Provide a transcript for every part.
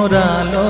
মোরালো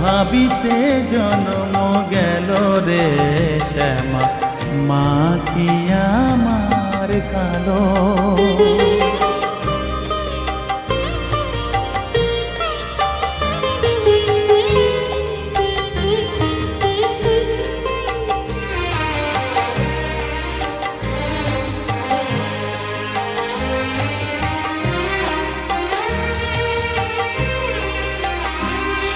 ভাবিতে জন্ম গেল রে শ্যামা মা কি আমার কালো?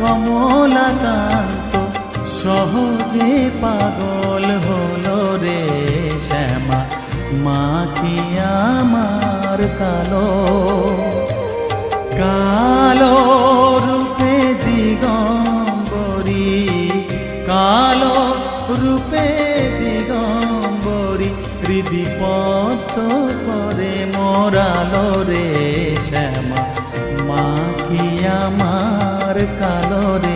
কমলাকান্ত, সহজে পাগল হলো রে শ্যামা। মা কি আমার কালো? কালো রূপে দিগম্বরী, কালো রূপে দিগম্বরী হৃদিপত করে মোরালো রে শ্যামা। মা আমার কালো রে